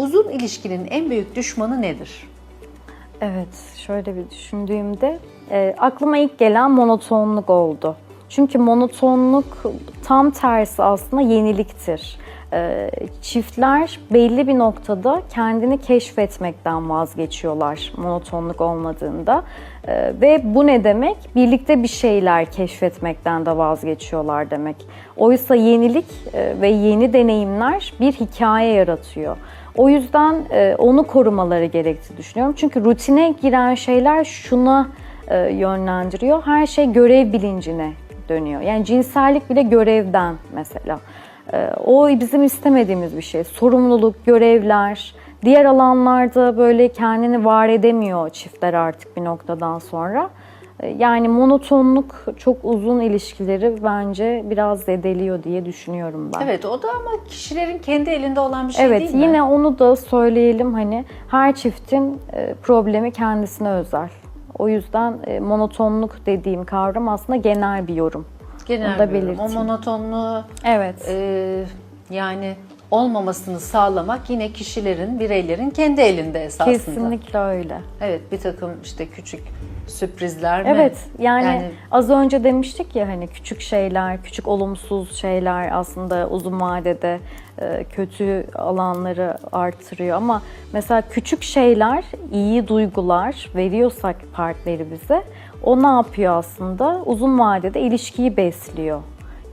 Uzun ilişkinin en büyük düşmanı nedir? Evet, şöyle bir düşündüğümde e, aklıma ilk gelen monotonluk oldu. Çünkü monotonluk tam tersi aslında yeniliktir. E, çiftler belli bir noktada kendini keşfetmekten vazgeçiyorlar monotonluk olmadığında. E, ve bu ne demek? Birlikte bir şeyler keşfetmekten de vazgeçiyorlar demek. Oysa yenilik e, ve yeni deneyimler bir hikaye yaratıyor. O yüzden e, onu korumaları gerektiğini düşünüyorum. Çünkü rutine giren şeyler şuna e, yönlendiriyor. Her şey görev bilincine dönüyor. Yani cinsellik bile görevden mesela. E, o bizim istemediğimiz bir şey. Sorumluluk, görevler, diğer alanlarda böyle kendini var edemiyor çiftler artık bir noktadan sonra. E, Yani monotonluk çok uzun ilişkileri bence biraz zedeliyor diye düşünüyorum ben. Evet o da ama kişilerin kendi elinde olan bir şey Evet değil mi? yine onu da söyleyelim hani her çiftin e, problemi kendisine özel. O yüzden e, monotonluk dediğim kavram aslında genel bir yorum. Genel bir yorum. O monotonluğu Evet. e, yani olmamasını sağlamak yine kişilerin, bireylerin kendi elinde esasında. Kesinlikle öyle. Evet bir takım işte küçük sürprizler mi? Evet yani, Yani- az önce demiştik ya hani küçük şeyler, küçük olumsuz şeyler aslında uzun vadede e, kötü alanları artırıyor ama mesela küçük şeyler, iyi duygular veriyorsak partneri bize o ne yapıyor aslında? Uzun vadede ilişkiyi besliyor.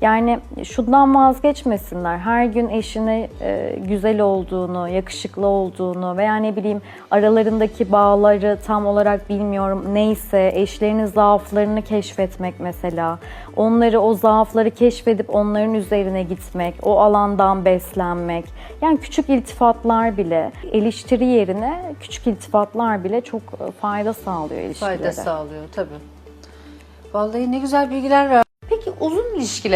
Yani şundan vazgeçmesinler. Her gün eşine e, güzel olduğunu, yakışıklı olduğunu veya ne bileyim aralarındaki bağları tam olarak bilmiyorum neyse eşlerinin zaaflarını keşfetmek mesela. Onları o zaafları keşfedip onların üzerine gitmek, o alandan beslenmek. Yani küçük iltifatlar bile eleştiri yerine küçük iltifatlar bile çok e, fayda sağlıyor ilişkilere. Fayda sağlıyor tabii. Vallahi ne güzel bilgiler ver. Peki uzun ilişkiler